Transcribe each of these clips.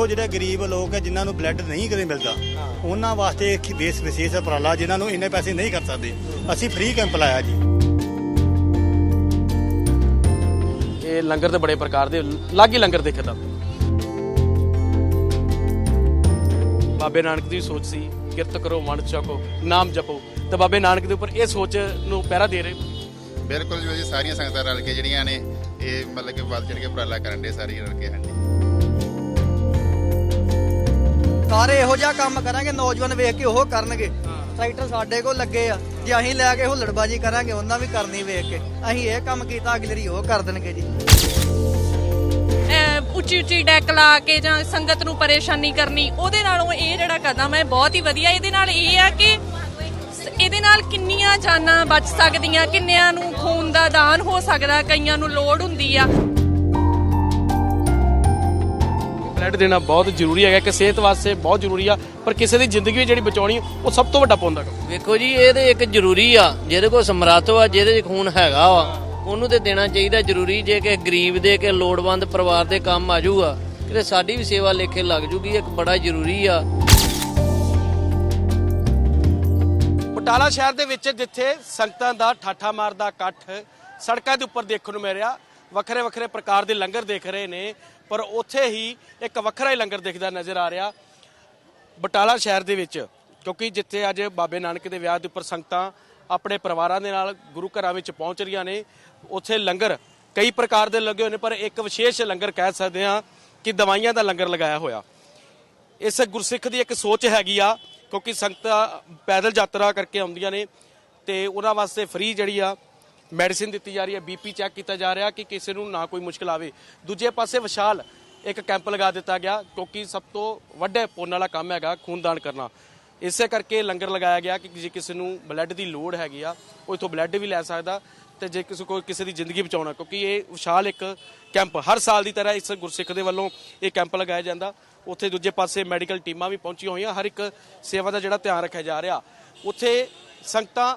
ਵੇਖੋ ਜਿਹੜੇ ਗਰੀਬ ਲੋਕ ਹੈ ਜਿਨ੍ਹਾਂ ਨੂੰ ਬਲੱਡ ਨਹੀਂ ਕਦੇ ਮਿਲਦਾ ਉਹਨਾਂ ਵਾਸਤੇ ਇੱਕ ਵਿਸ਼ੇਸ਼ ਵਿਸ਼ੇਸ਼ ਉਪਰਾਲਾ ਜਿਨ੍ਹਾਂ ਨੂੰ ਇੰਨੇ ਪੈਸੇ ਨਹੀਂ ਕਰ ਸਕਦੇ। ਅਸੀਂ ਫ੍ਰੀ ਕੈਂਪ ਲਾਇਆ ਜੀ। ਇਹ ਲੰਗਰ ਤੇ ਬੜੇ ਪ੍ਰਕਾਰ ਦੇ ਅਲੱਗ ਹੀ ਲੰਗਰ ਦੇਖੇ ਤਾਂ। ਬਾਬੇ ਨਾਨਕ ਦੀ ਸੋਚ ਸੀ ਕਿਰਤ ਕਰੋ ਮਨ ਚੱਕੋ ਨਾਮ ਜਪੋ। ਤੇ ਬਾਬੇ ਨਾਨਕ ਦੇ ਉੱਪਰ ਇਹ ਸੋਚ ਨੂੰ ਪਹਿਰਾ ਦੇ ਰਹੇ। ਬਿਲਕੁਲ ਜੀ ਜੀ ਸਾਰੀਆਂ ਸੰਗਤਾਂ ਰਲ ਕੇ ਜਿਹੜੀਆਂ ਨੇ ਇਹ ਮਤਲਬ ਕਿ ਵੱਧ ਚੜ ਕੇ ਉਪਰਾਲਾ ਕਰਨ ਦੇ ਸਾਰੀਆਂ ਰਲ ਕੇ ਹਾਂਜੀ। ਸਾਰੇ ਇਹੋ ਜਿਹਾ ਕੰਮ ਕਰਾਂਗੇ ਨੌਜਵਾਨ ਵੇਖ ਕੇ ਉਹ ਕਰਨਗੇ। ਟਰੈਕਟਰ ਸਾਡੇ ਕੋਲ ਲੱਗੇ ਆ। ਜੇ ਅਸੀਂ ਲੈ ਕੇ ਹੁੱਲੜਬਾਜੀ ਕਰਾਂਗੇ ਉਹਨਾਂ ਵੀ ਕਰਨੀ ਵੇਖ ਕੇ। ਅਸੀਂ ਇਹ ਕੰਮ ਕੀਤਾ ਅਗਲੇਰੀ ਉਹ ਕਰ ਦੇਣਗੇ ਜੀ। ਉੱਚੀ ਉੱਚੀ ਡੈਕ ਲਾ ਕੇ ਜਾਂ ਸੰਗਤ ਨੂੰ ਪਰੇਸ਼ਾਨੀ ਕਰਨੀ ਉਹਦੇ ਨਾਲੋਂ ਇਹ ਜਿਹੜਾ ਕਦਮ ਹੈ ਬਹੁਤ ਹੀ ਵਧੀਆ। ਇਹਦੇ ਨਾਲ ਇਹ ਆ ਕਿ ਇਹਦੇ ਨਾਲ ਕਿੰਨੀਆਂ ਜਾਨਾਂ ਬਚ ਸਕਦੀਆਂ ਕਿੰਨਿਆਂ ਨੂੰ ਖੂਨ ਦਾ ਦਾਨ ਹੋ ਸਕਦਾ ਕਈਆਂ ਨੂੰ ਲੋੜ ਹੁੰਦੀ ਆ। ਬਲੱਡ ਦੇਣਾ ਬਹੁਤ ਜ਼ਰੂਰੀ ਹੈਗਾ ਕਿ ਸਿਹਤ ਵਾਸਤੇ ਬਹੁਤ ਜ਼ਰੂਰੀ ਆ ਪਰ ਕਿਸੇ ਦੀ ਜ਼ਿੰਦਗੀ ਜਿਹੜੀ ਬਚਾਉਣੀ ਉਹ ਸਭ ਤੋਂ ਵੱਡਾ ਪੌਂਦਾ ਵੇਖੋ ਜੀ ਇਹ ਤੇ ਇੱਕ ਜ਼ਰੂਰੀ ਆ ਜਿਹਦੇ ਕੋਲ ਸਮਰੱਥ ਵਾ ਜਿਹਦੇ 'ਚ ਖੂਨ ਹੈਗਾ ਵਾ ਉਹਨੂੰ ਤੇ ਦੇਣਾ ਚਾਹੀਦਾ ਜ਼ਰੂਰੀ ਜੇ ਕਿ ਗਰੀਬ ਦੇ ਕਿ ਲੋੜਵੰਦ ਪਰਿਵਾਰ ਦੇ ਕੰਮ ਆ ਜਾਊਗਾ ਕਿਤੇ ਸਾਡੀ ਵੀ ਸੇਵਾ ਲੇਖੇ ਲੱਗ ਜੂਗੀ ਇੱਕ ਬੜਾ ਜ਼ਰੂਰੀ ਆ। ਬਟਾਲਾ ਸ਼ਹਿਰ ਦੇ ਵਿੱਚ ਜਿੱਥੇ ਸੰਗਤਾਂ ਦਾ ਠਾਠਾ ਮਾਰਦਾ ਇਕੱਠ ਸੜਕਾਂ ਦੇ ਉੱਪਰ ਦੇਖਣ ਨੂੰ ਮਿਲ ਰਿਹਾ ਵੱਖਰੇ ਵੱਖਰੇ ਪ੍ਰਕਾਰ ਦੇ ਲੰਗਰ ਦੇਖ ਰਹੇ ਨੇ। ਪਰ ਉੱਥੇ ਹੀ ਇੱਕ ਵੱਖਰਾ ਹੀ ਲੰਗਰ ਦਿਖਦਾ ਨਜ਼ਰ ਆ ਰਿਹਾ ਬਟਾਲਾ ਸ਼ਹਿਰ ਦੇ ਵਿੱਚ, ਕਿਉਂਕਿ ਜਿੱਥੇ ਅੱਜ ਬਾਬੇ ਨਾਨਕ ਦੇ ਵਿਆਹ ਦੇ ਉੱਪਰ ਸੰਗਤਾਂ ਆਪਣੇ ਪਰਿਵਾਰਾਂ ਦੇ ਨਾਲ ਗੁਰੂ ਘਰਾਂ ਵਿੱਚ ਪਹੁੰਚ ਰਹੀਆਂ ਨੇ, ਉੱਥੇ ਲੰਗਰ ਕਈ ਪ੍ਰਕਾਰ ਦੇ ਲੱਗੇ ਹੋਏ ਨੇ, ਪਰ ਇੱਕ ਵਿਸ਼ੇਸ਼ ਲੰਗਰ ਕਹਿ ਸਕਦੇ ਹਾਂ ਕਿ ਦਵਾਈਆਂ ਦਾ ਲੰਗਰ ਲਗਾਇਆ ਹੋਇਆ। ਇਸ ਗੁਰਸਿੱਖ ਦੀ ਇੱਕ ਸੋਚ ਹੈਗੀ ਆ, ਕਿਉਂਕਿ ਸੰਗਤਾਂ ਪੈਦਲ ਯਾਤਰਾ ਕਰਕੇ ਆਉਂਦੀਆਂ ਨੇ ਤੇ ਉਹਨਾਂ ਵਾਸਤੇ ਫ੍ਰੀ ਜਿਹੜੀ ਆ ਮੈਡੀਸਿਨ ਦਿੱਤੀ ਜਾ ਰਹੀ ਹੈ ਬੀਪੀ ਚੈੱਕ ਕੀਤਾ ਜਾ ਰਿਹਾ ਕਿ ਕਿਸੇ ਨੂੰ ਨਾ ਕੋਈ ਮੁਸ਼ਕਲ ਆਵੇ। ਦੂਜੇ ਪਾਸੇ ਵਿਸ਼ਾਲ ਇੱਕ ਕੈਂਪ ਲਗਾ ਦਿੱਤਾ ਗਿਆ, ਕਿਉਂਕਿ ਸਭ ਤੋਂ ਵੱਡੇ ਪੁੰਨ ਵਾਲਾ ਕੰਮ ਹੈਗਾ ਖੂਨਦਾਨ ਕਰਨਾ। ਇਸੇ ਕਰਕੇ ਲੰਗਰ ਲਗਾਇਆ ਗਿਆ ਕਿ ਜੇ ਕਿਸੇ ਨੂੰ ਬਲੱਡ ਦੀ ਲੋੜ ਹੈਗੀ ਆ, ਉਹ ਇਥੋਂ ਬਲੱਡ ਵੀ ਲੈ ਸਕਦਾ ਤੇ ਜੇ ਕਿਸੇ ਕੋਈ ਕਿਸੇ ਦੀ ਜ਼ਿੰਦਗੀ ਬਚਾਉਣਾ, ਕਿਉਂਕਿ ਇਹ ਵਿਸ਼ਾਲ ਇੱਕ ਕੈਂਪ ਹਰ ਸਾਲ ਦੀ ਤਰ੍ਹਾਂ ਇਸ ਗੁਰਸਿੱਖ ਦੇ ਵੱਲੋਂ ਇਹ ਕੈਂਪ ਲਗਾਇਆ ਜਾਂਦਾ। ਉੱਥੇ ਦੂਜੇ ਪਾਸੇ ਮੈਡੀਕਲ ਟੀਮਾਂ ਵੀ ਪਹੁੰਚੀਆਂ ਹੋਈਆਂ, ਹਰ ਇੱਕ ਸੇਵਾ ਦਾ ਜਿਹੜਾ ਧਿਆਨ ਰੱਖਿਆ ਜਾ ਰਿਹਾ। ਉੱਥੇ ਸੰਗਤਾਂ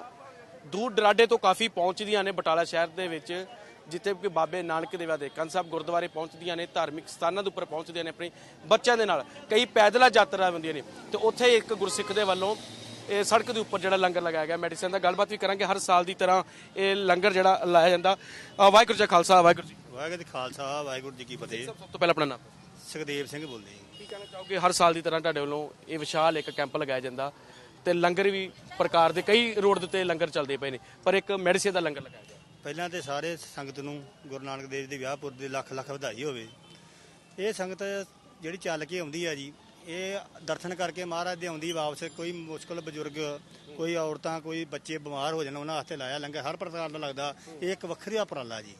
ਦੂਰ ਦਰਾਡੇ ਤੋਂ ਕਾਫੀ ਪਹੁੰਚਦੀਆਂ ਨੇ ਬਟਾਲਾ ਸ਼ਹਿਰ ਦੇ ਵਿੱਚ ਜਿੱਥੇ ਕਿ ਬਾਬੇ ਨਾਨਕ ਦੇਵਾ ਦੇ ਕੰਨ ਸਾਹਿਬ ਗੁਰਦੁਆਰੇ ਪਹੁੰਚਦੀਆਂ ਨੇ ਧਾਰਮਿਕ ਸਥਾਨਾਂ ਦੇ ਉੱਪਰ ਪਹੁੰਚਦੀਆਂ ਨੇ ਆਪਣੇ ਬੱਚਿਆਂ ਦੇ ਨਾਲ। ਕਈ ਪੈਦਲ ਯਾਤਰਾ ਹੁੰਦੀਆਂ ਨੇ। ਤੇ ਉੱਥੇ ਇੱਕ ਗੁਰਸਿੱਖ ਦੇ ਵੱਲੋਂ ਇਹ ਸੜਕ ਦੇ ਉੱਪਰ ਜਿਹੜਾ ਲੰਗਰ ਲਗਾਇਆ ਗਿਆ ਮੈਡੀਸਨ ਦਾ ਗੱਲਬਾਤ ਵੀ ਕਰਾਂਗੇ। ਹਰ ਸਾਲ ਦੀ ਤਰ੍ਹਾਂ ਇਹ ਲੰਗਰ ਜਿਹੜਾ ਲਾਇਆ ਜਾਂਦਾ। ਵਾਹਿਗੁਰੂ ਜੀ ਖਾਲਸਾ ਵਾਹਿਗੁਰੂ ਜੀ ਵਾਹਿਗੁਰੂ ਜੀ ਖਾਲਸਾ ਵਾਹਿਗੁਰੂ ਜੀ ਕੀ ਫਤਿਹ। ਸਭ ਤੋਂ ਪਹਿਲਾਂ ਆਪਣਾ ਨਾਮ ਸੁਖਦੇਵ ਸਿੰਘ ਬੋਲਦੇ ਜੀ। ਕੀ ਕਹਿਣਾ ਚਾਹੋਗੇ? ਹਰ ਸਾਲ ਦੀ ਤਰ੍ਹਾਂ ਤੁਹਾਡੇ ਵੱਲੋਂ ਇਹ ਵਿਸ਼ਾਲ ਇੱਕ ਕੈਂਪ ਲਗਾਇਆ ਜਾਂਦਾ। ਤੇ ਲੰਗਰ ਵੀ ਪ੍ਰਕਾਰ ਦੇ ਕਈ ਰੋਡ ਦੇ ਉੱਤੇ ਲੰਗਰ ਚੱਲਦੇ ਪਏ ਨੇ, ਪਰ ਇੱਕ ਮੈਡੀਸੇ ਦਾ ਲੰਗਰ ਲਗਾਇਆ ਗਿਆ। ਪਹਿਲਾਂ ਤੇ ਸਾਰੇ ਸੰਗਤ ਨੂੰ ਗੁਰੂ ਨਾਨਕ ਦੇਵ ਦੇ ਵਿਆਹ ਦੇ ਲੱਖ ਲੱਖ ਵਧਾਈ ਹੋਵੇ। ਇਹ ਸੰਗਤ ਜਿਹੜੀ ਚੱਲ ਕੇ ਆਉਂਦੀ ਆ ਜੀ, ਇਹ ਦਰਸ਼ਨ ਕਰਕੇ ਮਹਾਰਾਜ ਦੇ ਆਉਂਦੀ ਵਾਪਸ, ਕੋਈ ਮੁਸ਼ਕਲ ਬਜ਼ੁਰਗ, ਕੋਈ ਔਰਤਾਂ, ਕੋਈ ਬੱਚੇ ਬਿਮਾਰ ਹੋ ਜਾਣ, ਉਹਨਾਂ ਵਾਸਤੇ ਲਾਇਆ ਲੰਗਰ, ਹਰ ਪ੍ਰਕਾਰ ਦਾ ਲੱਗਦਾ, ਇਹ ਇੱਕ ਵੱਖਰੀ ਉਪਰਾਲਾ ਜੀ।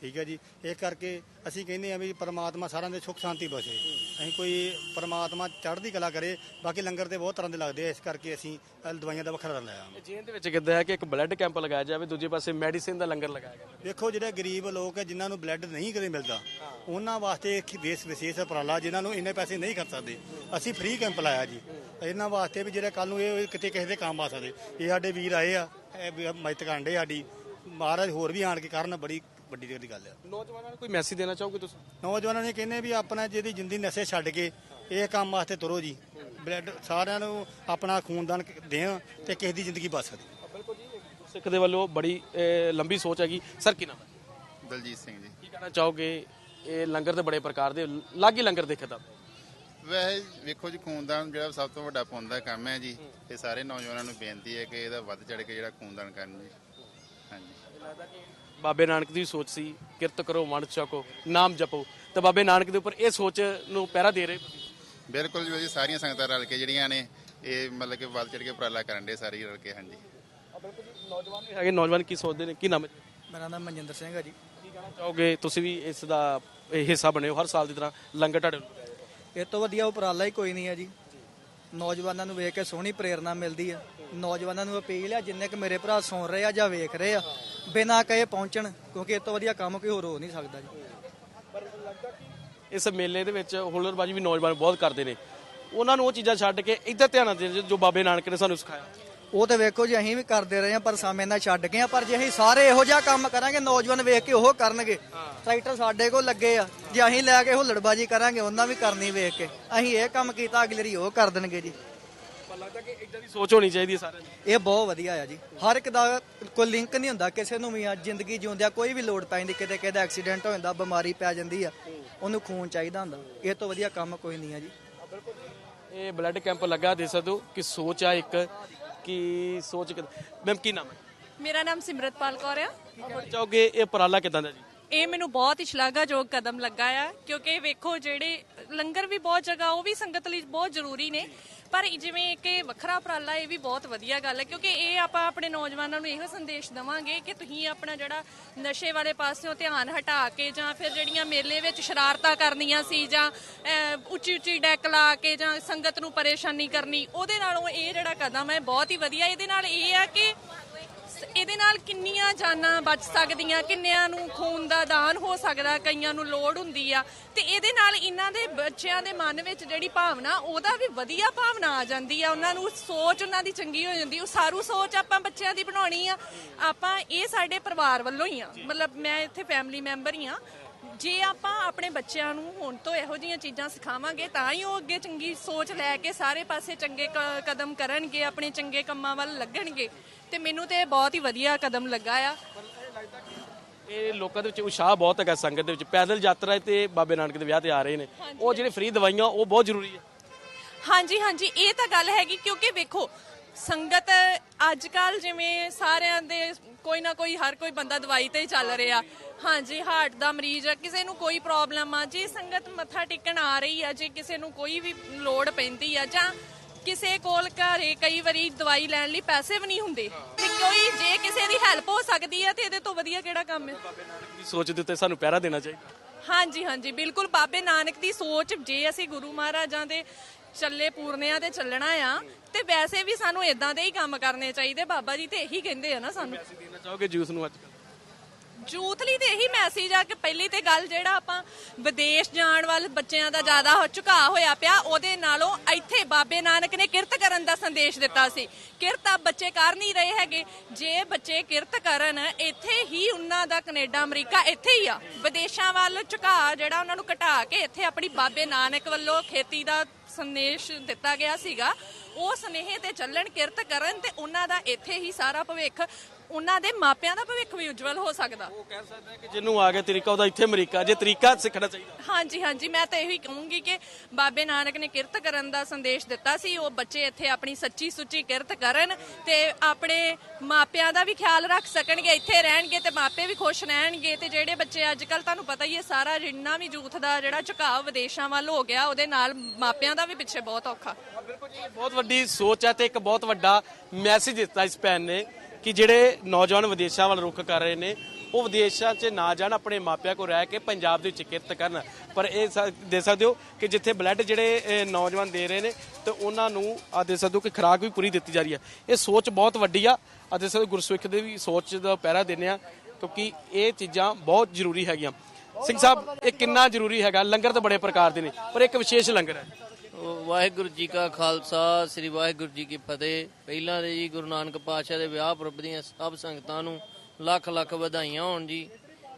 ਠੀਕ ਹੈ ਜੀ। ਇਹ ਕਰਕੇ ਅਸੀਂ ਕਹਿੰਦੇ ਆ ਵੀ ਪ੍ਰਮਾਤਮਾ ਸਾਰਿਆਂ ਦੇ ਸੁੱਖ ਸ਼ਾਂਤੀ ਬਖਸ਼ੇ। ਅਸੀਂ ਕੋਈ ਪ੍ਰਮਾਤਮਾ ਚੜ੍ਹਦੀ ਕਲਾ ਕਰੇ ਬਾਕੀ ਲੰਗਰ ਤੇ ਬਹੁਤ ਤਰ੍ਹਾਂ ਦੇ ਲੱਗਦੇ ਆ ਇਸ ਕਰਕੇ ਅਸੀਂ ਦਵਾਈਆਂ ਦਾ ਵੱਖਰਾ ਲਾਇਆ ਜੇਲ੍ਹ ਦੇ ਵਿੱਚ ਕਿੱਦਾਂ ਹੈ ਕਿ ਇੱਕ ਬਲੱਡ ਕੈਂਪ ਲਗਾਇਆ ਜਾਵੇ ਦੂਜੇ ਪਾਸੇ ਮੈਡੀਸਿਨ ਦਾ ਲੰਗਰ ਲਗਾਇਆ ਗਿਆ ਵੇਖੋ ਜਿਹੜੇ ਗਰੀਬ ਲੋਕ ਹੈ ਜਿਨ੍ਹਾਂ ਨੂੰ ਬਲੱਡ ਨਹੀਂ ਕਦੇ ਮਿਲਦਾ ਉਹਨਾਂ ਵਾਸਤੇ ਇੱਕ ਵਿਸ਼ੇਸ਼ ਵਿਸ਼ੇਸ਼ ਉਪਰਾਲਾ ਜਿਨ੍ਹਾਂ ਨੂੰ ਇੰਨੇ ਪੈਸੇ ਨਹੀਂ ਕਰ ਸਕਦੇ। ਅਸੀਂ ਫ੍ਰੀ ਕੈਂਪ ਲਾਇਆ ਜੀ। ਇਹਨਾਂ ਵਾਸਤੇ ਵੀ ਜਿਹੜੇ ਕੱਲ ਨੂੰ ਇਹ ਕਿਤੇ ਕਿਸੇ ਦੇ ਕੰਮ ਆ ਸਕਦੇ। ਇਹ ਸਾਡੇ ਵੀਰ ਆਏ ਆ ਇਹ ਵੀ ਮਦਦ ਕਰਨ ਦੇ ਸਾਡੀ। ਮਹਾਰਾਜ ਹੋਰ ਵੀ ਆਣ ਕੇ ਕਰਨ ਬੜੀ ਵੱਡੀ ਦੀ ਗੱਲ ਆ। ਨੌਜਵਾਨਾਂ ਨੂੰ ਕੋਈ ਮੈਸੇਜ ਦੇਣਾ ਚਾਹੋਗੇ ਤੁਸੀਂ? ਨੌਜਵਾਨਾਂ ਨੇ ਕਹਿੰਦੇ ਵੀ ਆਪਣਾ ਜਿਹਦੀ ਜ਼ਿੰਦਗੀ ਨਸ਼ੇ ਛੱਡ ਕੇ ਇਹ ਕੰਮ ਵਾਸਤੇ ਤੁਰੋ ਜੀ। ਬਲੱਡ ਸਾਰਿਆਂ ਨੂੰ ਆਪਣਾ ਖੂਨਦਾਨ ਦੇਣ ਤੇ ਕਿਸੇ ਦੀ ਜ਼ਿੰਦਗੀ ਬਚ ਸਕਦੀ। ਬਿਲਕੁਲ ਜੀ ਸਿੱਖ ਦੇ ਵੱਲੋਂ ਬੜੀ ਲੰਬੀ ਸੋਚ ਹੈਗੀ। ਸਰ ਕੀ ਨਾਮ ਹੈ? ਦਲਜੀਤ ਸਿੰਘ ਜੀ। ਕੀ ਕਹਿਣਾ ਚਾਹੋਗੇ? ਇਹ ਲੰਗਰ ਦੇ ਬੜੇ ਪ੍ਰਕਾਰ ਦੇ ਅਲੱਗ ਹੀ ਲੰਗਰ ਦੇਖੇ ਤਾਂ। ਵੈਸੇ ਵੇਖੋ ਜੀ ਖੂਨਦਾਨ ਜਿਹੜਾ ਸਭ ਤੋਂ ਵੱਡਾ ਪੁੰਨ ਦਾ ਕੰਮ ਹੈ ਜੀ। ਤੇ ਸਾਰੇ ਨੌਜਵਾਨਾਂ ਨੂੰ ਬੇਨਤੀ ਹੈ ਕਿ ਇਹਦਾ ਵੱਧ ਚੜ ਕੇ ਜਿਹੜਾ ਖੂਨਦਾਨ ਕਰਨ ਜੀ। ਬਾਬੇ ਨਾਨਕ ਦੀ ਸੋਚ ਸੀ ਕਿਰਤ ਕਰੋ ਮਨ ਚੱਕੋ ਨਾਮ ਜਪੋ। ਤੇ ਬਾਬੇ ਨਾਨਕ ਦੇ ਉੱਪਰ ਇਹ ਸੋਚ ਨੂੰ ਪਹਿਰਾ ਦੇ ਰਹੇ ਬਿਲਕੁਲ ਜੀ ਜੀ ਸਾਰੀਆਂ ਸੰਗਤਾਂ ਰਲ ਕੇ ਜਿਹੜੀਆਂ ਨੇ ਇਹ ਮਤਲਬ ਕਿ ਵੱਧ ਚੜ ਕੇ ਉਪਰਾਲਾ ਕਰਨ ਦੇ ਸਾਰੀ ਰਲ ਕੇ ਹਾਂਜੀ। ਨੌਜਵਾਨ ਵੀ ਹੈਗੇ ਨੌਜਵਾਨ ਕੀ ਸੋਚਦੇ ਨੇ? ਕੀ ਨਾਮ ਹੈ ਮੇਰਾ ਨਾਮ ਮਨਜਿੰਦਰ ਸਿੰਘ ਹੈ ਜੀ। ਕੀ ਕਹਿਣਾ ਚਾਹੋਗੇ? ਤੁਸੀਂ ਵੀ ਇਸ ਦਾ ਇਹ ਹਿੱਸਾ ਬਣੇ ਹੋ ਹਰ ਸਾਲ ਦੀ ਤਰ੍ਹਾਂ ਲੰਗਰ ਤੁਹਾਡੇ ਵੱਲੋਂ। ਇਹ ਤੋਂ ਵਧੀਆ ਉਪਰਾਲਾ ਹੀ ਕੋਈ ਨਹੀਂ ਹੈ ਜੀ। ਨੌਜਵਾਨਾਂ ਨੂੰ ਵੇਖ ਕੇ ਸੋਹਣੀ ਪ੍ਰੇਰਣਾ ਮਿਲਦੀ ਆ। ਨੌਜਵਾਨਾਂ ਨੂੰ ਅਪੀਲ ਆ, ਜਿੰਨੇ ਕਿ ਮੇਰੇ ਭਰਾ ਸੁਣ ਰਹੇ ਆ ਜਾਂ ਵੇਖ ਰਹੇ ਆ, ਬਿਨਾਂ ਕਹੇ ਪਹੁੰਚਣ, ਕਿਉਂਕਿ ਇਹ ਤੋਂ ਵਧੀਆ ਕੰਮ ਕੋਈ ਹੋਰ ਹੋ ਨਹੀਂ ਸਕਦਾ ਜੀ। ਇਸ ਮੇਲੇ ਦੇ ਵਿੱਚ ਹੁਲੜਬਾਜੀ ਵੀ ਨੌਜਵਾਨ ਬਹੁਤ ਕਰਦੇ ਨੇ। ਉਹਨਾਂ ਨੂੰ ਉਹ ਚੀਜ਼ਾਂ ਛੱਡ ਕੇ ਇੱਧਰ ਧਿਆਨ ਦੇਣ ਜੋ ਬਾਬੇ ਨਾਨਕ ਨੇ ਸਾਨੂੰ ਸਿਖਾਇਆ। ਉਹ ਤੇ ਵੇਖੋ ਜੀ ਅਸੀਂ ਵੀ ਕਰਦੇ ਰਹੇ ਹਾਂ ਪਰ ਸਮੇਂ ਨਾਲ ਛੱਡ ਗਏ ਆ ਪਰ ਜੇ ਅਸੀਂ ਸਾਰੇ ਇਹੋ ਜਿਹਾ ਕੰਮ ਕਰਾਂਗੇ ਨੌਜਵਾਨ ਵੇਖ ਕੇ ਉਹ ਕਰਨਗੇ। ਟਰੈਕਟਰ ਸਾਡੇ ਕੋਲ ਲੱਗੇ ਆ। ਜੇ ਅਸੀਂ ਲੈ ਕੇ ਹੁੱਲੜਬਾਜੀ ਕਰਾਂਗੇ ਉਹਨਾਂ ਵੀ ਕਰਨੀ ਵੇਖ ਕੇ। ਅਸੀਂ ਇਹ ਕੰਮ ਕੀਤਾ ਅਗਲੇ ਰੀ ਉਹ ਕਰ ਦੇਣਗੇ ਜੀ। ਲੱਗਦਾ ਕਿ ਇਦਾਂ ਦੀ ਸੋਚ ਹੋਣੀ ਚਾਹੀਦੀ ਹੈ ਸਾਰਿਆਂ ਦੀ। ਇਹ ਬਹੁਤ ਵਧੀਆ ਆ ਜੀ। ਹਰ ਇੱਕ ਦਾ ਕੋਈ ਲਿੰਕ ਨਹੀਂ ਹੁੰਦਾ ਕਿਸੇ ਨੂੰ ਵੀ ਆ ਜ਼ਿੰਦਗੀ ਜਿਉਂਦਿਆਂ ਕੋਈ ਵੀ ਲੋੜ ਪੈ ਜਾਂਦੀ ਕਿਤੇ ਕਿਤੇ ਐਕਸੀਡੈਂਟ ਹੋ ਜਾਂਦਾ ਬਿਮਾਰੀ ਪੈ ਜਾਂਦੀ ਆ ਉਹਨੂੰ ਖੂਨ ਚਾਹੀਦਾ ਹੁੰਦਾ। ਇਹ ਤੋਂ ਵਧੀਆ ਕੰਮ ਕੋਈ ਨਹੀਂ ਆ ਜੀ। ਇਹ ਬਲੱਡ ਕੈਂਪ ਲੱਗਾ ਦੇ ਸਕਦੇ ਕਿ ਸੋਚ ਆ ਇੱਕ ਕਿ ਸੋਚ ਮੈਮ ਕੀ ਨਾਮ ਹੈ? ਮੇਰਾ ਨਾਮ ਸਿਮਰਤਪਾਲ ਕੌਰ ਆ। ਆਪਣਾ ਚਾਹੋਗੇ ਇਹ ਉਪਰਾਲਾ ਕਿਦਾਂ ਦਾ ਜੀ? ਇਹ ਮੈਨੂੰ ਬਹੁਤ ਹੀ ਸ਼ਲਾਘਾਯੋਗ ਕਦਮ ਲੱਗਾ ਆ, ਕਿਉਂਕਿ ਵੇਖੋ ਜਿਹੜੇ ਲੰਗਰ ਵੀ ਬਹੁਤ ਜਗ੍ਹਾ, ਉਹ ਵੀ ਸੰਗਤ ਲਈ ਬਹੁਤ ਜ਼ਰੂਰੀ ਨੇ। ਪਰ ਜਿਵੇਂ ਕਿ ਵੱਖਰਾ ਉਪਰਾਲਾ, ਇਹ ਵੀ ਬਹੁਤ ਵਧੀਆ ਗੱਲ ਹੈ, ਕਿਉਂਕਿ ਇਹ ਆਪਾਂ ਆਪਣੇ ਨੌਜਵਾਨਾਂ ਨੂੰ ਇਹੋ ਸੰਦੇਸ਼ ਦਵਾਂਗੇ ਕਿ ਤੁਸੀਂ ਆਪਣਾ ਜਿਹੜਾ ਨਸ਼ੇ ਵਾਲੇ ਪਾਸਿਓਂ ਧਿਆਨ ਹਟਾ ਕੇ ਜਾਂ ਫਿਰ ਜਿਹੜੀਆਂ ਮੇਲੇ ਵਿੱਚ ਸ਼ਰਾਰਤਾਂ ਕਰਨੀਆਂ ਸੀ ਜਾਂ ਉੱਚੀ ਉੱਚੀ ਡੈਕ ਲਾ ਕੇ ਜਾਂ ਸੰਗਤ ਨੂੰ ਪਰੇਸ਼ਾਨੀ ਕਰਨੀ, ਉਹਦੇ ਨਾਲੋਂ ਇਹ ਜਿਹੜਾ ਕਦਮ ਹੈ ਬਹੁਤ ਹੀ ਵਧੀਆ। ਇਹਦੇ ਨਾਲ ਇਹ ਆ ਕਿ ਇਹਦੇ ਨਾਲ ਕਿੰਨੀਆਂ ਜਾਨਾਂ ਬਚ ਸਕਦੀਆਂ? ਕਿੰਨਿਆਂ ਨੂੰ ਖੂਨ ਦਾ ਦਾਨ ਹੋ ਸਕਦਾ? ਕਈਆਂ ਨੂੰ ਲੋੜ ਹੁੰਦੀ ਆ। ਤੇ ਇਹਦੇ ਨਾਲ ਇਹਨਾਂ ਦੇ ਬੱਚਿਆਂ ਦੇ ਮਨ ਵਿੱਚ ਜਿਹੜੀ ਭਾਵਨਾ, ਉਹਦਾ ਵੀ ਵਧੀਆ ਭਾਵਨਾ ਆ ਜਾਂਦੀ ਆ। ਉਹਨਾਂ ਨੂੰ ਸੋਚ ਉਹਨਾਂ ਦੀ ਚੰਗੀ ਹੋ ਜਾਂਦੀ। ਉਹ ਸਾਰੂ ਸੋਚ ਆਪਾਂ ਬੱਚਿਆਂ ਦੀ ਬਣਾਉਣੀ ਆ। ਆਪਾਂ ਇਹ ਸਾਡੇ ਪਰਿਵਾਰ ਵੱਲੋਂ ਹੀ ਆ। ਮਤਲਬ ਮੈਂ ਇੱਥੇ ਫੈਮਿਲੀ ਮੈਂਬਰ ਹੀ ਆ। ਜੇ ਆਪਾਂ ਆਪਣੇ ਬੱਚਿਆਂ ਨੂੰ ਹੁਣ ਤੋਂ ਇਹੋ ਜਿਹੀਆਂ ਚੀਜ਼ਾਂ ਸਿਖਾਵਾਂਗੇ, ਤਾਂ ਹੀ ਉਹ ਅੱਗੇ ਚੰਗੀ ਸੋਚ ਲੈ ਕੇ ਸਾਰੇ ਪਾਸੇ ਚੰਗੇ ਕਦਮ ਕਰਨਗੇ, ਆਪਣੇ ਚੰਗੇ ਕੰਮਾਂ ਵੱਲ ਲੱਗਣਗੇ। ਤੇ ਮੈਨੂੰ ਤੇ ਇਹ ਬਹੁਤ ਹੀ ਵਧੀਆ ਕਦਮ ਲੱਗਾ ਆ। ਇਹ ਲੋਕਾਂ ਦੇ ਵਿੱਚ ਉਤਸ਼ਾਹ ਬਹੁਤ ਹੈਗਾ ਸੰਗਤ ਦੇ ਵਿੱਚ। ਪੈਦਲ ਯਾਤਰਾ ਤੇ ਬਾਬੇ ਨਾਨਕ ਦੇ ਵਿਆਹ ਤੇ ਆ ਰਹੇ ਨੇ। ਉਹ ਜਿਹੜੇ ਫ੍ਰੀ ਦਵਾਈਆਂ ਉਹ ਬਹੁਤ ਜ਼ਰੂਰੀ ਹੈ। ਹਾਂਜੀ ਹਾਂਜੀ ਇਹ ਤਾਂ ਗੱਲ ਹੈਗੀ ਕਿਉਂਕਿ ਵੇਖੋ ਸੰਗਤ ਅੱਜ ਕੱਲ ਜਿਵੇਂ ਸਾਰਿਆਂ ਦੇ ਕੋਈ ਨਾ ਕੋਈ ਹਰ ਕੋਈ ਬੰਦਾ ਦਵਾਈ ਤੇ ਹੀ ਚੱਲ ਰਿਹਾ। ਹਾਂਜੀ ਹਾਰਟ ਦਾ ਮਰੀਜ਼ ਆ ਕਿਸੇ ਨੂੰ ਕੋਈ ਪ੍ਰੋਬਲਮ ਆ ਜੇ ਸੰਗਤ ਮੱਥਾ ਟੇਕਣ ਆ ਰਹੀ ਆ ਜੇ ਕਿਸੇ ਨੂੰ ਕੋਈ ਵੀ ਲੋੜ ਪੈਂਦੀ ਆ ਜਾਂ ਕਿਸੇ ਕੋਲ ਘਰੇ ਕਈ ਵਾਰੀ ਦਵਾਈ ਲੈਣ ਲਈ ਪੈਸੇ ਵੀ ਨਹੀਂ ਹੁੰਦੇ। ਤੇ ਕੋਈ ਜੇ ਕਿਸੇ ਦੀ ਹੈਲਪ ਹੋ ਸਕਦੀ ਆ ਤੇ ਇਹਦੇ ਤੋਂ ਵਧੀਆ ਕਿਹੜਾ ਕੰਮ ਹੈ? ਸੋਚ ਦੇ ਉੱਤੇ ਸਾਨੂੰ ਪਹਿਰਾ ਦੇਣਾ ਚਾਹੀਦਾ। ਹਾਂਜੀ ਹਾਂਜੀ ਬਿਲਕੁਲ ਬਾਬੇ ਨਾਨਕ ਦੀ ਸੋਚ ਜੇ ਅਸੀਂ ਗੁਰੂ ਮਹਾਰਾਜਾਂ ਦੇ ਚੱਲੇ ਪੂਰਨਿਆਂ ਤੇ ਚੱਲਣਾ ਆ ਤੇ ਵੈਸੇ ਵੀ ਸਾਨੂੰ ਇਦਾਂ ਦੇ ਹੀ ਕੰਮ ਕਰਨੇ ਚਾਹੀਦੇ। ਬਾਬਾ ਜੀ ਤੇ ਇਹੀ ਕਹਿੰਦੇ ਆ ਨਾ ਸਾਨੂੰ। ਅਸੀਂ ਦੇਣਾ ਚਾਹੋਗੇ ਜੂਸ ਨੂੰ ਅੱਜ ਕੱਲ੍ਹ? ਯੂਥ ਲਈ ਤੇ ਇਹੀ ਮੈਸੇਜ ਆ ਕਿ ਪਹਿਲੀ ਤੇ ਗੱਲ ਜਿਹੜਾ ਆਪਾਂ ਵਿਦੇਸ਼ ਜਾਣ ਵਾਲੇ ਬੱਚਿਆਂ ਦਾ ਜ਼ਿਆਦਾ ਝੁਕਾਅ ਹੋਇਆ ਪਿਆ, ਉਹਦੇ ਨਾਲੋਂ ਇੱਥੇ ਬਾਬੇ ਨਾਨਕ ਨੇ ਕਿਰਤ ਕਰਨ ਦਾ ਸੰਦੇਸ਼ ਦਿੱਤਾ ਸੀ। ਕਿਰਤ ਆ ਬੱਚੇ ਕਰ ਨਹੀਂ ਰਹੇ ਹੈਗੇ। ਜੇ ਬੱਚੇ ਕਿਰਤ ਕਰਨ, ਇੱਥੇ ਹੀ ਉਹਨਾਂ ਦਾ ਕੈਨੇਡਾ, ਅਮਰੀਕਾ ਇੱਥੇ ਹੀ ਆ। ਵਿਦੇਸ਼ਾਂ ਵੱਲ ਝੁਕਾਅ ਜਿਹੜਾ ਉਹਨਾਂ ਨੂੰ ਘਟਾ ਕੇ ਇੱਥੇ ਆਪਣੀ ਬਾਬੇ ਨਾਨਕ ਵੱਲੋਂ ਖੇਤੀ ਦਾ ਸੰਦੇਸ਼ ਦਿੱਤਾ ਗਿਆ ਸੀਗਾ। ਉਹ ਸਨੇਹ ਤੇ ਚੱਲਣ ਕਿਰਤ ਕਰਨ ਤੇ ਉਹਨਾਂ ਦਾ ਇੱਥੇ ਹੀ ਸਾਰਾ ਭਵਿੱਖ ਉਹਨਾਂ ਦੇ ਮਾਪਿਆਂ ਦਾ ਭਵਿੱਖ ਵੀ ਉਜਵਲ ਹੋ ਸਕਦਾ। ਉਹ ਕਹਿ ਸਕਦਾ ਕਿ ਜਿਹਨੂੰ ਆ ਗਿਆ ਤਰੀਕਾ ਉਹਦਾ ਇੱਥੇ ਅਮਰੀਕਾ ਜੇ ਤਰੀਕਾ ਸਿੱਖਣਾ ਚਾਹੀਦਾ। ਹਾਂਜੀ ਹਾਂਜੀ ਮੈਂ ਤਾਂ ਇਹੀ ਕਹੂੰਗੀ ਕਿ ਬਾਬੇ ਨਾਨਕ ਨੇ ਕਿਰਤ ਕਰਨ ਦਾ ਸੰਦੇਸ਼ ਦਿੱਤਾ ਸੀ ਉਹ ਬੱਚੇ ਇੱਥੇ ਆਪਣੀ ਸੱਚੀ ਸੁੱਚੀ ਕਿਰਤ ਕਰਨ ਤੇ ਆਪਣੇ ਮਾਪਿਆਂ ਦਾ ਵੀ ਖਿਆਲ ਰੱਖ ਸਕਣਗੇ ਇੱਥੇ ਰਹਿਣਗੇ ਤੇ ਮਾਪੇ ਵੀ ਖੁਸ਼ ਰਹਿਣਗੇ ਤੇ ਜਿਹੜੇ ਬੱਚੇ ਅੱਜ ਕੱਲ ਤੁਹਾਨੂੰ ਪਤਾ ਹੀ ਹੈ ਸਾਰਾ ਜਿੰਨਾ ਵੀ ਯੂਥ ਦਾ ਜਿਹੜਾ ਝੁਕਾਅ ਵਿਦੇਸ਼ਾਂ ਵੱਲ ਹੋ ਗਿਆ ਉਹਦੇ ਨਾਲ ਮਾਪਿਆਂ ਦਾ ਵੀ ਪਿੱਛੇ ਬਹੁਤ ਔਖਾ। ਬਿਲਕੁਲ ਜੀ ਬਹੁਤ ਵੱਡੀ ਸੋਚ ਹੈ ਤੇ ਇੱਕ ਬਹੁਤ ਵੱਡਾ ਮੈਸੇਜ ਦਿੱਤਾ ਇਸ ਪੈਨ ਨੇ। ਕਿ ਜਿਹੜੇ ਨੌਜਵਾਨ ਵਿਦੇਸ਼ਾਂ ਵੱਲ ਰੁਖ ਕਰ ਰਹੇ ਨੇ, ਉਹ ਵਿਦੇਸ਼ਾਂ 'ਚ ਨਾ ਜਾਣ, ਆਪਣੇ ਮਾਪਿਆਂ ਕੋਲ ਰਹਿ ਕੇ ਪੰਜਾਬ ਦੇ ਵਿੱਚ ਕਿਰਤ ਕਰਨ। ਪਰ ਇਹ ਸ- ਦੇ ਸਕਦੇ ਹੋ ਕਿ ਜਿੱਥੇ ਬਲੱਡ ਜਿਹੜੇ ਨੌਜਵਾਨ ਦੇ ਰਹੇ ਨੇ, ਤੇ ਉਹਨਾਂ ਨੂੰ ਆ ਦੇ ਸਕਦੇ ਹੋ ਕਿ ਖੁਰਾਕ ਵੀ ਪੂਰੀ ਦਿੱਤੀ ਜਾ ਰਹੀ ਹੈ। ਇਹ ਸੋਚ ਬਹੁਤ ਵੱਡੀ ਆ। ਆ ਦੇ ਸਕਦੇ ਗੁਰਸਿੱਖ ਦੇ ਵੀ ਸੋਚ ਦਾ ਪਹਿਰਾ ਦਿੰਦੇ ਆ ਕਿਉਂਕਿ ਇਹ ਚੀਜ਼ਾਂ ਬਹੁਤ ਜ਼ਰੂਰੀ ਹੈਗੀਆਂ। ਸਿੰਘ ਸਾਹਿਬ, ਇਹ ਕਿੰਨਾ ਜ਼ਰੂਰੀ ਹੈਗਾ? ਲੰਗਰ ਤਾਂ ਬੜੇ ਪ੍ਰਕਾਰ ਦੇ ਨੇ, ਪਰ ਇੱਕ ਵਿਸ਼ੇਸ਼ ਲੰਗਰ ਹੈ। ਵਾਹਿਗੁਰੂ ਜੀ ਕਾ ਖਾਲਸਾ, ਸ੍ਰੀ ਵਾਹਿਗੁਰੂ ਜੀ ਕੀ ਫਤਿਹ। ਪਹਿਲਾਂ ਦੇ ਜੀ ਗੁਰੂ ਨਾਨਕ ਪਾਤਸ਼ਾਹ ਦੇ ਵਿਆਹ ਪੁਰਬ ਦੀਆਂ ਸਭ ਸੰਗਤਾਂ ਨੂੰ ਲੱਖ ਲੱਖ ਵਧਾਈਆਂ ਹੋਣ ਜੀ।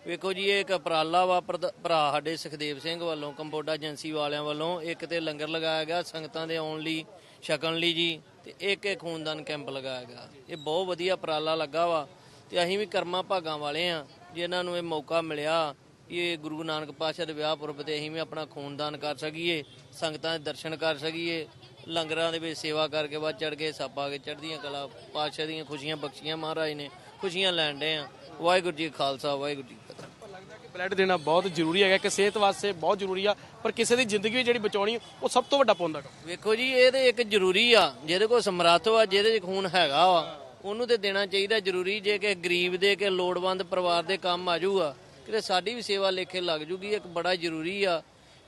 ਵੇਖੋ ਜੀ, ਇਹ ਇੱਕ ਅਪਰਾਲਾ ਵਾ ਪ੍ਰਧ- ਭਰਾ ਸਾਡੇ ਸੁਖਦੇਵ ਸਿੰਘ ਵੱਲੋਂ ਕੰਬੋਡਾ ਏਜੰਸੀ ਵਾਲਿਆਂ ਵੱਲੋਂ ਇੱਕ ਤੇ ਲੰਗਰ ਲਗਾਇਆ ਗਿਆ, ਸੰਗਤਾਂ ਦੇ ਆਉਣ ਲਈ, ਛਕਣ ਲਈ ਜੀ, ਤੇ ਇੱਕ ਇੱਕ ਖੂਨਦਾਨ ਕੈਂਪ ਲਗਾਇਆ ਗਿਆ। ਇਹ ਬਹੁਤ ਵਧੀਆ ਉਪਰਾਲਾ ਲੱਗਾ ਵਾ, ਤੇ ਅਸੀਂ ਵੀ ਕਰਮਾਂ ਭਾਗਾਂ ਵਾਲੇ ਆ। ਜਿਨ੍ਹਾਂ ਨੂੰ ਇਹ ਮੌਕਾ ਮਿਲਿਆ ਇਹ ਗੁਰੂ ਨਾਨਕ ਪਾਤਸ਼ਾਹ ਦੇ ਵਿਆਹ ਪੁਰਬ ਤੇ ਅਸੀਂ ਵੀ ਆਪਣਾ ਖੂਨਦਾਨ ਕਰ ਸਕੀਏ ਸੰਗਤਾਂ ਦੇ ਦਰਸ਼ਨ ਕਰ ਸਕੀਏ ਲੰਗਰਾਂ ਦੇ ਵਿੱਚ ਸੇਵਾ ਕਰਕੇ ਬਾਅਦ ਚੜ ਕੇ ਸਾਪਾ ਕੇ ਚੜ੍ਹਦੀਆਂ ਕਲਾ ਪਾਤਸ਼ਾਹ ਦੀਆਂ ਖੁਸ਼ੀਆਂ ਬਖਸ਼ੀਆਂ ਮਹਾਰਾਜ ਨੇ ਖੁਸ਼ੀਆਂ ਲੈਣ ਦੇ ਆ। ਵਾਹਿਗੁਰੂ ਜੀ ਕਾ ਖਾਲਸਾ ਵਾਹਿਗੁਰੂ ਜੀ ਕੀ ਫਤਿਹ। ਬਲੱਡ ਦੇਣਾ ਬਹੁਤ ਜ਼ਰੂਰੀ ਹੈਗਾ ਕਿ ਸਿਹਤ ਵਾਸਤੇ ਬਹੁਤ ਜ਼ਰੂਰੀ ਆ ਪਰ ਕਿਸੇ ਦੀ ਜ਼ਿੰਦਗੀ ਵੀ ਜਿਹੜੀ ਬਚਾਉਣੀ ਉਹ ਸਭ ਤੋਂ ਵੱਡਾ ਪੁੰਨ ਦਾ ਕੰਮ। ਵੇਖੋ ਜੀ ਇਹ ਤੇ ਇੱਕ ਜ਼ਰੂਰੀ ਆ ਜਿਹਦੇ ਕੋਲ ਸਮਰੱਥ ਆ ਜਿਹਦੇ 'ਚ ਖੂਨ ਹੈਗਾ ਵਾ ਉਹਨੂੰ ਤੇ ਦੇਣਾ ਚਾਹੀਦਾ ਜ਼ਰੂਰੀ ਜੇ ਕਿ ਗਰੀਬ ਦੇ ਕਿ ਲੋੜਵੰਦ ਪਰਿਵਾਰ ਦੇ ਕੰਮ ਆ ਜਾਊਗਾ। ਕਿਤੇ ਸਾਡੀ ਵੀ ਸੇਵਾ ਲੇਖੇ ਲੱਗ ਜੂਗੀ, ਇੱਕ ਬੜਾ ਜ਼ਰੂਰੀ ਆ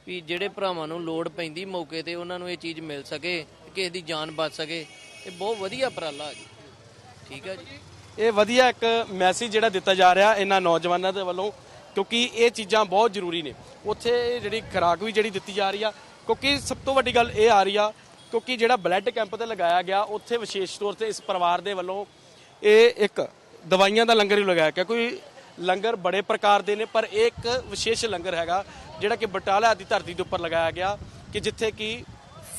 ਵੀ ਜਿਹੜੇ ਭਰਾਵਾਂ ਨੂੰ ਲੋੜ ਪੈਂਦੀ ਮੌਕੇ ਤੇ ਉਹਨਾਂ ਨੂੰ ਇਹ ਚੀਜ਼ ਮਿਲ ਸਕੇ, ਕਿਸੇ ਦੀ ਜਾਨ ਬਚ ਸਕੇ। ਇਹ ਬਹੁਤ ਵਧੀਆ ਉਪਰਾਲਾ ਆ ਜੀ। ਠੀਕ ਆ ਜੀ। ਇਹ ਵਧੀਆ ਇੱਕ ਮੈਸੇਜ ਜਿਹੜਾ ਦਿੱਤਾ ਜਾ ਰਿਹਾ ਇਹਨਾਂ ਨੌਜਵਾਨਾਂ ਦੇ ਵੱਲੋਂ, ਕਿਉਂਕਿ ਇਹ ਚੀਜ਼ਾਂ ਬਹੁਤ ਜ਼ਰੂਰੀ ਨੇ। ਉੱਥੇ ਜਿਹੜੀ ਖੁਰਾਕ ਵੀ ਜਿਹੜੀ ਦਿੱਤੀ ਜਾ ਰਹੀ ਆ, ਕਿਉਂਕਿ ਸਭ ਤੋਂ ਵੱਡੀ ਗੱਲ ਇਹ ਆ ਰਹੀ ਆ, ਕਿਉਂਕਿ ਜਿਹੜਾ ਬਲੱਡ ਕੈਂਪ ਤੇ ਲਗਾਇਆ ਗਿਆ, ਉੱਥੇ ਵਿਸ਼ੇਸ਼ ਤੌਰ ਤੇ ਇਸ ਪਰਿਵਾਰ ਦੇ ਵੱਲੋਂ ਇਹ ਇੱਕ ਦਵਾਈਆਂ ਦਾ ਲੰਗਰ ਹੀ ਲਗਾਇਆ ਗਿਆ, ਕੋਈ ਲੰਗਰ ਬੜੇ ਪ੍ਰਕਾਰ ਦੇ ਨੇ, ਪਰ ਇਹ ਇੱਕ ਵਿਸ਼ੇਸ਼ ਲੰਗਰ ਹੈਗਾ, ਜਿਹੜਾ ਕਿ ਬਟਾਲਾ ਦੀ ਧਰਤੀ ਦੇ ਉੱਪਰ ਲਗਾਇਆ ਗਿਆ, ਕਿ ਜਿੱਥੇ ਕਿ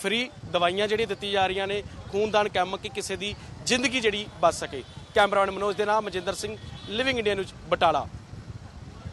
ਫ੍ਰੀ ਦਵਾਈਆਂ ਜਿਹੜੀਆਂ ਦਿੱਤੀ ਜਾ ਰਹੀਆਂ ਨੇ, ਖੂਨਦਾਨ ਕੈਂਪ ਕਿ ਕਿਸੇ ਦੀ ਜ਼ਿੰਦਗੀ ਜਿਹੜੀ ਬਚ ਸਕੇ। ਕੈਮਰਾਮੈਨ ਮਨੋਜ ਦੇ ਨਾਮ Manjinder Singh living India news Batala.